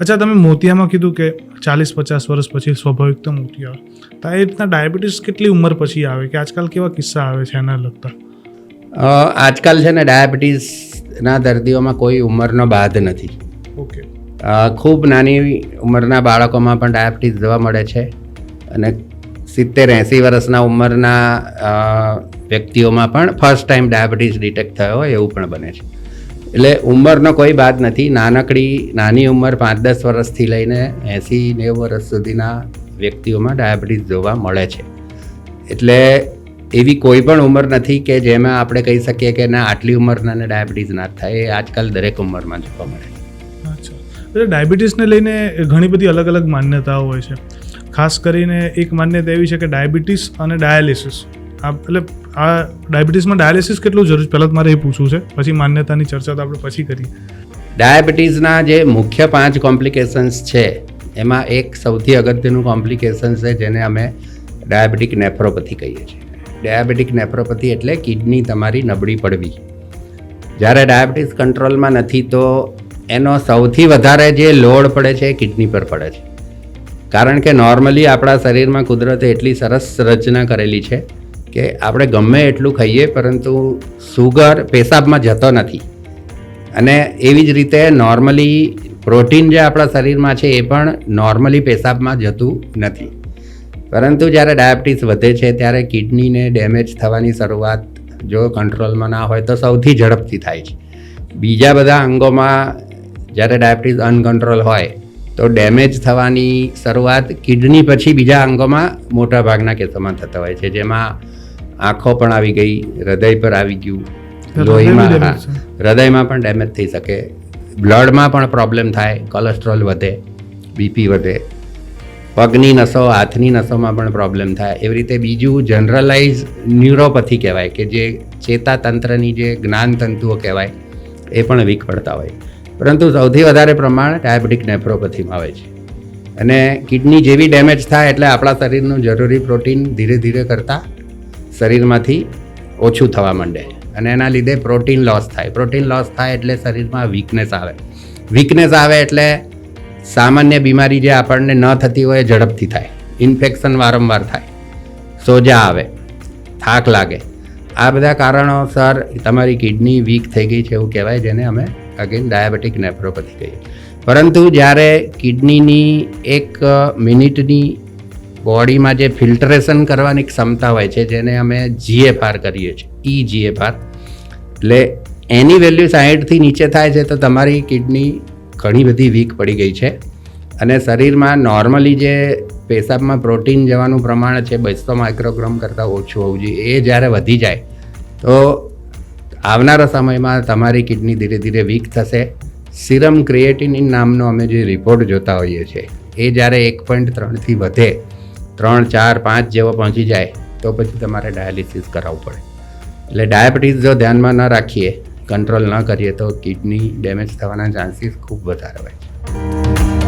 અચ્છા તમે મોતિયામાં કીધું કે ચાલીસ પચાસ વર્ષ પછી સ્વાભાવિક તો મોતિયા આવે. તો એ રીતના ડાયાબિટીસ કેટલી ઉંમર પછી આવે કે આજકાલ કેવા કિસ્સા આવે છે એના લગતા? આજકાલ છે ને ડાયાબિટીસના દર્દીઓમાં કોઈ ઉંમરનો બાદ નથી. ઓકે. ખૂબ નાની ઉંમરના બાળકોમાં પણ ડાયાબિટીસ જોવા મળે છે અને સિત્તેર એંસી વર્ષના ઉંમરના વ્યક્તિઓમાં પણ ફર્સ્ટ ટાઈમ ડાયાબિટીસ ડિટેક્ટ થયો હોય એવું પણ બને છે. એટલે ઉંમરનો કોઈ બાદ નથી. નાનકડી, નાની ઉંમર પાંચ દસ વર્ષથી લઈને એંસી નેવું વર્ષ સુધીના વ્યક્તિઓમાં ડાયાબિટીસ જોવા મળે છે. એટલે એવી કોઈ પણ ઉંમર નથી કે જેમાં આપણે કહી શકીએ કે ના, આટલી ઉંમરનાને ડાયાબિટીસ ના થાય. એ આજકાલ દરેક ઉંમરમાં જોવા મળે એટલે ડાયાબિટીસને લઈને ઘણી બધી અલગ અલગ માન્યતાઓ હોય છે. ખાસ કરીને એક માન્યતા એવી છે કે ડાયાબિટીસ અને ડાયાલિસિસ. એટલે આ ડાયાબિટીસમાં ડાયાલિસિસ કેટલું જરૂર પહેલાં મારે એ પૂછવું છે. પછી માન્યતાની ચર્ચા તો આપણે પછી કરીએ. ડાયાબિટીસના જે મુખ્ય પાંચ કોમ્પ્લિકેશન્સ છે, એમાં એક સૌથી અગત્યનું કોમ્પ્લિકેશન છે જેને અમે ડાયાબિટીક નેફ્રોપથી કહીએ છીએ. ડાયાબિટીક નેફ્રોપથી એટલે કિડની તમારી નબળી પડવી. જ્યારે ડાયાબિટીસ કંટ્રોલમાં નથી તો એનો સૌથી વધારે જે લોડ પડે છે એ કિડની પર પડે છે. કારણ કે નોર્મલી આપણા શરીરમાં કુદરતે એટલી સરસ રચના કરેલી છે કે આપણે ગમે એટલું ખાઈએ, પરંતુ સુગર પેશાબમાં જતો નથી. અને એવી જ રીતે નોર્મલી પ્રોટીન જે આપણા શરીરમાં છે, એ પણ નોર્મલી પેશાબમાં જતું નથી. પરંતુ જ્યારે ડાયાબિટીસ વધે છે, ત્યારે કિડનીને ડેમેજ થવાની શરૂઆત જો કંટ્રોલમાં ના હોય, તો સૌથી ઝડપથી થાય છે. બીજા બધા અંગોમાં જ્યારે ડાયાબિટીસ અનકંટ્રોલ હોય, તો ડેમેજ થવાની શરૂઆત કિડની પછી બીજા અંગોમાં મોટા ભાગના કેસોમાં થતા હોય છે. જેમાં આંખો પણ આવી ગઈ હૃદય પર આવી ગયું. લોહીમાં હા હૃદયમાં પણ ડેમેજ થઈ શકે. બ્લડમાં પણ પ્રોબ્લેમ થાય કોલેસ્ટ્રોલ વધે બીપી વધે. પગની નસો હાથની નસોમાં પણ પ્રોબ્લેમ થાય. એવી રીતે બીજું જનરલાઇઝ ન્યુરોપથી કહેવાય કે જે ચેતાતંત્રની જે જ્ઞાનતંતુઓ કહેવાય એ પણ વીક પડતા હોય. પરંતુ સૌથી વધારે પ્રમાણ ડાયાબિટીક નેફ્રોપથીમાં આવે છે. અને કિડની જેવી ડેમેજ થાય એટલે આપણા શરીરનું જરૂરી પ્રોટીન ધીરે ધીરે કરતાં શરીરમાંથી ઓછું થવા માંડે અને એના લીધે પ્રોટીન લોસ થાય. પ્રોટીન લોસ થાય એટલે શરીરમાં વીકનેસ આવે. વીકનેસ આવે એટલે સામાન્ય બીમારી જે આપણને ન થતી હોય એ ઝડપથી થાય. ઇન્ફેક્શન વારંવાર થાય. સોજા આવે. થાક લાગે. આ બધા કારણોસર તમારી કિડની વીક થઈ ગઈ છે એવું કહેવાય, જેને અમે અગેન ડાયાબિટીક નેફ્રોપથી કહીએ. પરંતુ જ્યારે કિડનીની એક મિનિટની બોડીમાં જે ફિલ્ટરેશન કરવાની ક્ષમતા હોય છે, જેને અમે જીએફઆર કરીએ છીએ ઈ જીએફઆર એટલે એની વેલ્યુ સાહીઠથી નીચે થાય છે, તો તમારી કિડની ઘણી બધી વીક પડી ગઈ છે. અને શરીરમાં નોર્મલી જે પેશાબમાં પ્રોટીન જવાનું પ્રમાણ છે બસો માઇક્રોગ્રામ કરતાં ઓછું હોવું જોઈએ, એ જ્યારે વધી જાય, તો આવનારા સમયમાં તમારી કિડની ધીરે ધીરે વીક થશે. સિરમ ક્રિએટિનિન નામનો અમે જે રિપોર્ટ જોતા હોઈએ છીએ, એ જ્યારે એક પોઈન્ટ ત્રણથી વધે ત્રણ, ચાર, પાંચ જેવો પહોંચી જાય, તો પછી તમારે ડાયાલિસિસ કરાવવું પડે. એટલે ડાયાબિટીસ જો ધ્યાનમાં ન રાખીએ, કંટ્રોલ ન કરીએ, તો કિડની ડેમેજ થવાના ચાન્સીસ ખૂબ વધારે હોય છે.